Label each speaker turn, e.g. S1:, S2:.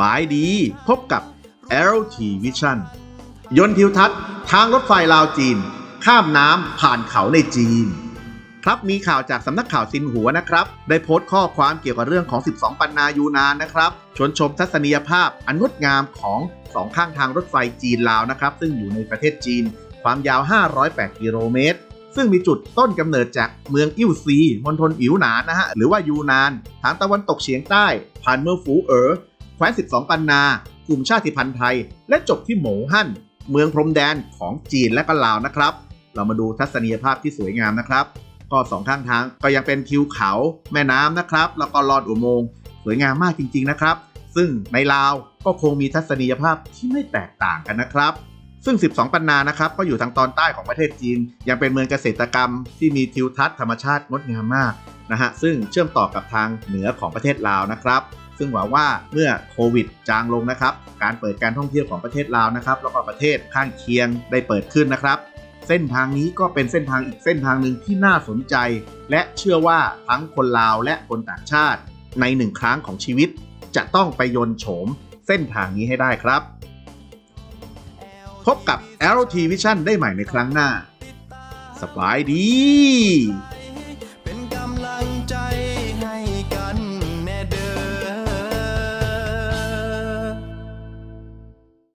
S1: บายดี พบกับ LT Vision ยนต์ทิวทัศน์ ทางรถไฟลาวจีน ข้ามน้ำผ่านเขาในจีน ครับมีข่าวจากสำนักข่าวซินหัวนะครับ ได้โพสต์ข้อความเกี่ยวกับเรื่องของ 12 ปันนายูนานนะครับ ชวนชมทัศนียภาพอันงดงามของสองข้างทางรถไฟจีนลาวนะครับ ซึ่งอยู่ในประเทศจีน ความยาว 508 กิโลเมตรซึ่งมีจุดต้นกำเนิดจากเมืองอิ่วซีมณฑลอิ๋วหนานนะฮะ หรือว่ายูนาน ทางตะวันตกเฉียงใต้ ผ่านเมืองฝูเอ๋อ ว้น 12 ปันนา กลุ่มชาติพันธุ์ไทย และจบที่โหมฮั่น เมืองพรมแดนของจีนและก็ลาวนะครับ เรามาดูทัศนียภาพที่สวยงามนะครับ ก็สองข้างทางก็ยังเป็นทิวเขาแม่น้ำนะครับ แล้วก็ลอดอุโมงค์สวยงามมากจริง ๆ นะครับ ซึ่งในลาวก็คงมีทัศนียภาพที่ไม่แตกต่างกันนะครับซึ่ง 12 ปันนา นะครับ ก็อยู่ทางตอนใต้ของประเทศจีน ยังเป็นเมืองเกษตรกรรมที่มีทิวทัศน์ธรรมชาติงดงามมาก นะฮะซึ่งเชื่อมต่อกับทางเหนือของประเทศลาวนะครับซึ่งหวังว่าเมื่อโควิดจางลงนะครับ การเปิดการท่องเที่ยวของประเทศลาวนะครับ แล้วก็ประเทศข้างเคียงได้เปิดขึ้นนะครับ เส้นทางนี้ก็เป็นเส้นทางอีกเส้นทางหนึ่งที่น่าสนใจ และเชื่อว่าทั้งคนลาวและคนต่างชาติ ในหนึ่งครั้งของชีวิต จะต้องไปยนโฉมเส้นทางนี้ให้ได้ครับ พบกับ LT Vision ได้ใหม่ในครั้งหน้า สบายดี